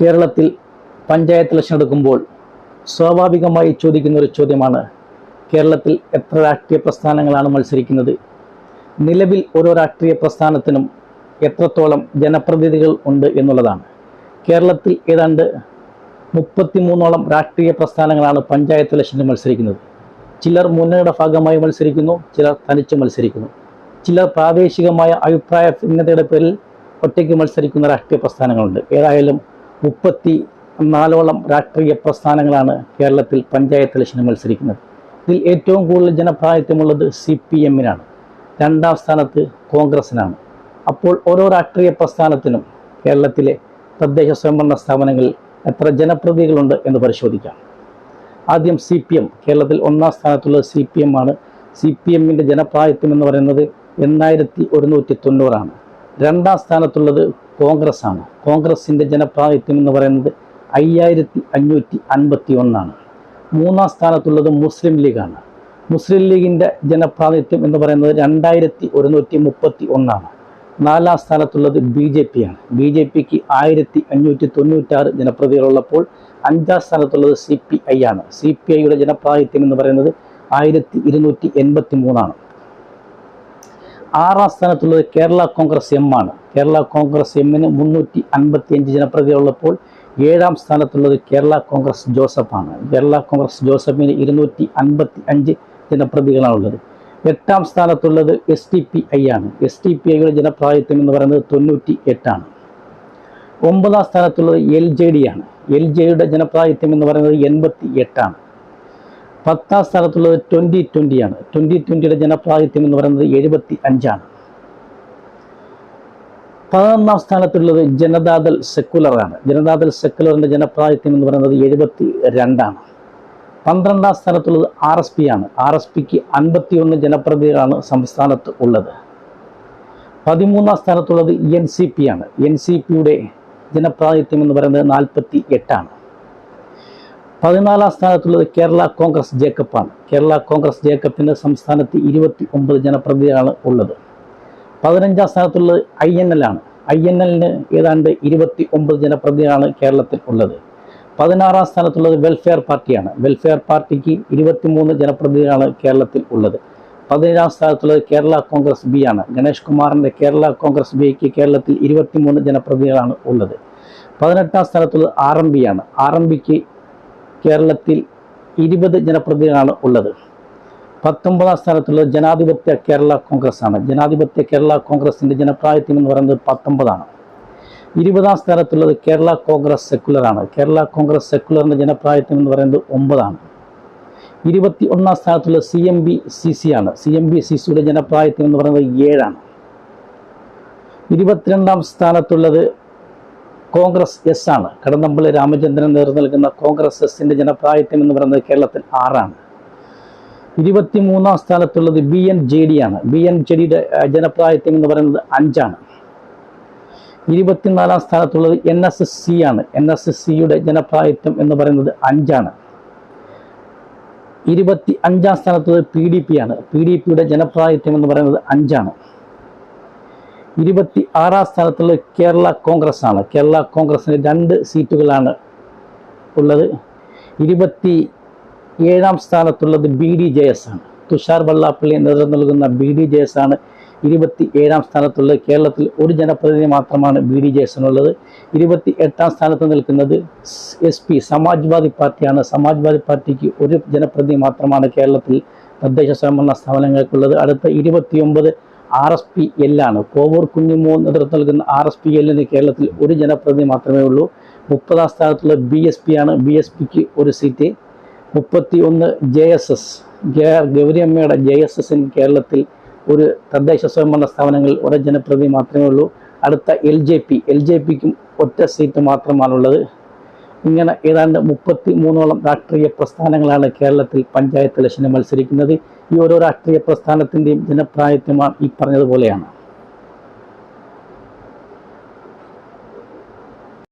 കേരളത്തിൽ പഞ്ചായത്ത് ഇലക്ഷൻ എടുക്കുമ്പോൾ സ്വാഭാവികമായി ചോദിക്കുന്ന ഒരു ചോദ്യമാണ് കേരളത്തിൽ എത്ര രാഷ്ട്രീയ പ്രസ്ഥാനങ്ങളാണ് മത്സരിക്കുന്നത്? നിലവിൽ ഓരോ രാഷ്ട്രീയ പ്രസ്ഥാനത്തിനും എത്രത്തോളം ജനപ്രതിനിധികൾ ഉണ്ട് എന്നുള്ളതാണ്. കേരളത്തിൽ ഏതാണ്ട് മുപ്പത്തിമൂന്നോളം രാഷ്ട്രീയ പ്രസ്ഥാനങ്ങളാണ് പഞ്ചായത്ത് ഇലക്ഷനിൽ മത്സരിക്കുന്നത്. ചിലർ മുന്നണിയുടെ ഭാഗമായി മത്സരിക്കുന്നു ചിലർ തനിച്ച് മത്സരിക്കുന്നു. ചിലർ പ്രാദേശികമായ അഭിപ്രായ ഭിന്നതയുടെ പേരിൽ ഒറ്റയ്ക്ക് മത്സരിക്കുന്ന രാഷ്ട്രീയ പ്രസ്ഥാനങ്ങളുണ്ട്. ഏതായാലും മുപ്പത്തി നാലോളം രാഷ്ട്രീയ പ്രസ്ഥാനങ്ങളാണ് കേരളത്തിൽ പഞ്ചായത്ത് ഇലക്ഷന് മത്സരിക്കുന്നത്. ഇതിൽ ഏറ്റവും കൂടുതൽ ജനപ്രാതിനിധ്യമുള്ളത് സി പി എമ്മിനാണ്. രണ്ടാം സ്ഥാനത്ത് കോൺഗ്രസിനാണ്. അപ്പോൾ ഓരോ രാഷ്ട്രീയ പ്രസ്ഥാനത്തിനും കേരളത്തിലെ തദ്ദേശ സ്വയംഭരണ സ്ഥാപനങ്ങളിൽ എത്ര ജനപ്രതിനിധികളുണ്ട് എന്ന് പരിശോധിക്കാം. ആദ്യം സി പി എം. കേരളത്തിൽ ഒന്നാം സ്ഥാനത്തുള്ള സി പി എം ആണ്. സി പി എമ്മിന്റെ ജനപ്രാതിനിധ്യം എന്ന് പറയുന്നത് എണ്ണായിരത്തി ഒരുന്നൂറ്റി തൊണ്ണൂറാണ്. രണ്ടാം സ്ഥാനത്തുള്ളത് കോൺഗ്രസ് ആണ് കോൺഗ്രസിന്റെ ജനപ്രാതിനിധ്യം എന്ന് പറയുന്നത് അയ്യായിരത്തി അഞ്ഞൂറ്റി അൻപത്തി ഒന്നാണ് മൂന്നാം സ്ഥാനത്തുള്ളത് മുസ്ലിം ലീഗാണ്. മുസ്ലിം ലീഗിന്റെ ജനപ്രാതിനിധ്യം എന്ന് പറയുന്നത് രണ്ടായിരത്തി ഒരുന്നൂറ്റി മുപ്പത്തി ഒന്നാണ് നാലാം സ്ഥാനത്തുള്ളത് ബി ജെ പി ആണ് ബി ജെ പിക്ക് ആയിരത്തി അഞ്ഞൂറ്റി തൊണ്ണൂറ്റാറ് ജനപ്രതികളുള്ളപ്പോൾ അഞ്ചാം സ്ഥാനത്തുള്ളത് സി പി ഐ ആണ്. സി പി ഐയുടെ ജനപ്രാതിനിധ്യം എന്ന് പറയുന്നത് ആയിരത്തി ഇരുന്നൂറ്റി എൺപത്തി മൂന്നാണ് ആറാം സ്ഥാനത്തുള്ളത് കേരള കോൺഗ്രസ് എം ആണ്. കേരള കോൺഗ്രസ് എമ്മിന് മുന്നൂറ്റി അൻപത്തി അഞ്ച് ജനപ്രതികളുള്ളപ്പോൾ ഏഴാം സ്ഥാനത്തുള്ളത് കേരള കോൺഗ്രസ് ജോസഫാണ് കേരള കോൺഗ്രസ് ജോസഫിന് ഇരുന്നൂറ്റി അൻപത്തി അഞ്ച് ജനപ്രതികളാണുള്ളത് എട്ടാം സ്ഥാനത്തുള്ളത് എസ് ടി പി ഐ ആണ്. എസ് ടി പി ഐയുടെ ജനപ്രാതിനിധ്യം എന്ന് പറയുന്നത് തൊണ്ണൂറ്റി എട്ടാണ് ഒമ്പതാം സ്ഥാനത്തുള്ളത് എൽ ജെ ഡി ആണ്. എൽ ജെ ഡിയുടെ ജനപ്രാതിനിധ്യം എന്ന് പറയുന്നത് എൺപത്തി എട്ടാണ് പത്താം സ്ഥാനത്തുള്ളത് ട്വന്റി ട്വന്റിയാണ് ട്വന്റി ട്വന്റിയുടെ ജനപ്രാതിനിധ്യം എന്ന് പറയുന്നത് എഴുപത്തി അഞ്ചാണ് പതിനൊന്നാം സ്ഥാനത്തുള്ളത് ജനതാദൾ സെക്കുലറാണ് ജനതാദൾ സെക്കുലറിന്റെ ജനപ്രാതിനിധ്യം എന്ന് പറയുന്നത് എഴുപത്തി രണ്ടാണ് പന്ത്രണ്ടാം സ്ഥാനത്തുള്ളത് ആർ എസ് പി ആണ്. ആർ എസ് പിക്ക് അൻപത്തി ഒന്ന് ജനപ്രതിനിധികളാണ് സംസ്ഥാനത്ത് ഉള്ളത്. പതിമൂന്നാം സ്ഥാനത്തുള്ളത് എൻ സി പി ആണ്. എൻ സി പിയുടെ ജനപ്രാതിനിധ്യം എന്ന് പറയുന്നത് നാൽപ്പത്തി എട്ടാണ് പതിനാലാം സ്ഥാനത്തുള്ളത് കേരള കോൺഗ്രസ് ജേക്കബാണ് കേരള കോൺഗ്രസ് ജേക്കബിന് സംസ്ഥാനത്ത് ഇരുപത്തി ഒമ്പത് ജനപ്രതിനിധികളാണ് ഉള്ളത്. പതിനഞ്ചാം സ്ഥാനത്തുള്ളത് ഐ എൻ എൽ ആണ്. ഐ എൻ എല്ലിന് ഏതാണ്ട് ഇരുപത്തി ഒമ്പത് ജനപ്രതിനിധികളാണ് കേരളത്തിൽ ഉള്ളത്. പതിനാറാം സ്ഥാനത്തുള്ളത് വെൽഫെയർ പാർട്ടിയാണ്. വെൽഫെയർ പാർട്ടിക്ക് ഇരുപത്തിമൂന്ന് ജനപ്രതിനിധികളാണ് കേരളത്തിൽ ഉള്ളത്. പതിനേഴാം സ്ഥാനത്തുള്ളത് കേരള കോൺഗ്രസ് ബി ആണ്. ഗണേഷ് കുമാറിന്റെ കേരള കോൺഗ്രസ് ബിക്ക് കേരളത്തിൽ ഇരുപത്തിമൂന്ന് ജനപ്രതിനിധികളാണ് ഉള്ളത്. പതിനെട്ടാം സ്ഥാനത്തുള്ളത് ആർ എം ബി ആണ്. ആർ എം ബിക്ക് കേരളത്തിൽ ഇരുപത് ജനപ്രതിനിധികളാണ് ഉള്ളത്. പത്തൊമ്പതാം സ്ഥാനത്തുള്ളത് ജനാധിപത്യ കേരള കോൺഗ്രസ് ആണ് ജനാധിപത്യ കേരള കോൺഗ്രസിന്റെ ജനപ്രാതിനിധ്യം എന്ന് പറയുന്നത് പത്തൊമ്പതാണ്. ഇരുപതാം സ്ഥാനത്തുള്ളത് കേരള കോൺഗ്രസ് സെക്കുലറാണ് കേരള കോൺഗ്രസ് സെക്കുലറിന്റെ ജനപ്രാതിനിധ്യം എന്ന് പറയുന്നത് ഒമ്പതാണ്. ഇരുപത്തി ഒന്നാം സ്ഥാനത്തുള്ള C M B C C ആണ്. സി എം ബി സി സിയുടെ ജനപ്രാതിനിധ്യം എന്ന് പറയുന്നത് ഏഴാണ്. ഇരുപത്തിരണ്ടാം സ്ഥാനത്തുള്ളത് കോൺഗ്രസ് എസ് ആണ്. കടന്നപ്പള്ളി രാമചന്ദ്രൻ നേതൃത്വം നൽകുന്ന കോൺഗ്രസ് എസിന്റെ ജനപ്രായത്യം എന്ന് പറയുന്നത് കേരളത്തിൽ ആറാണ്. ഇരുപത്തി മൂന്നാം സ്ഥാനത്തുള്ളത് ബി എൻ ജെ ഡി ആണ്. ബി എൻ ജെ ഡിയുടെ ജനപ്രായത്യം എന്ന് പറയുന്നത് അഞ്ചാണ്. ഇരുപത്തിനാലാം സ്ഥാനത്തുള്ളത് എൻ എസ് എസ് സി ആണ്. എൻ എസ് എസ് സിയുടെ ജനപ്രായത്യം എന്ന് പറയുന്നത് അഞ്ചാണ്. ഇരുപത്തി അഞ്ചാം സ്ഥാനത്തുള്ളത് പി ഡി പി ആണ്. പി ഡി പിയുടെ ജനപ്രായത്യം എന്ന് പറയുന്നത് അഞ്ചാണ്. ഇരുപത്തി ആറാം സ്ഥാനത്തുള്ളത് കേരള കോൺഗ്രസ് ആണ് കേരള കോൺഗ്രസിന് രണ്ട് സീറ്റുകളാണ് ഉള്ളത്. ഇരുപത്തി ഏഴാം സ്ഥാനത്തുള്ളത് ബി ഡി ജെ എസ് ആണ്. തുഷാർ വെള്ളാപ്പള്ളി നേതൃത്വം നൽകുന്ന ബി ഡി ജെ എസ് ആണ് ഇരുപത്തി ഏഴാം സ്ഥാനത്തുള്ളത് കേരളത്തിൽ ഒരു ജനപ്രതിനിധി മാത്രമാണ് ബി ഡി ജെ എസിനുള്ളത് ഇരുപത്തി എട്ടാം സ്ഥാനത്ത് നിൽക്കുന്നത് എസ് പി സമാജ്വാദി പാർട്ടിയാണ്. സമാജ്വാദി പാർട്ടിക്ക് ഒരു ജനപ്രതിനിധി മാത്രമാണ് കേരളത്തിൽ തദ്ദേശ സ്വയംഭരണ സ്ഥാപനങ്ങൾക്കുള്ളത്. അടുത്ത ഇരുപത്തിയൊമ്പത് ആർ എസ് പി എല്ലാണ് കോവൂർ കുഞ്ഞിമോ നേതൃത്വം നൽകുന്ന ആർ എസ് പി എല്ലിന് കേരളത്തിൽ ഒരു ജനപ്രതിനിധി മാത്രമേ ഉള്ളൂ. മുപ്പതാം സ്ഥാനത്തുള്ള ബി എസ് പി ആണ്. ബി എസ് പിക്ക് ഒരു സീറ്റ്. മുപ്പത്തി ഒന്ന് ജെ എസ് എസ്. ഗൗരിയമ്മയുടെ ജെ എസ് എസിന് കേരളത്തിൽ ഒരു തദ്ദേശ സ്വയംഭരണ സ്ഥാപനങ്ങളിൽ ഒരു ജനപ്രതിനിധി മാത്രമേ ഉള്ളൂ. അടുത്ത L J P. L J പിക്കും ഒറ്റ സീറ്റ് മാത്രമാണുള്ളത്. ഇങ്ങനെ ഏതാണ്ട് മുപ്പത്തി മൂന്നോളം രാഷ്ട്രീയ പ്രസ്ഥാനങ്ങളാണ് കേരളത്തിൽ പഞ്ചായത്ത് ഇലക്ഷന് മത്സരിക്കുന്നത് ഈ ഓരോ രാഷ്ട്രീയ പ്രസ്ഥാനത്തിന്റെയും ജനപ്രായത്വമാണ് ഈ പറഞ്ഞതുപോലെയാണ്.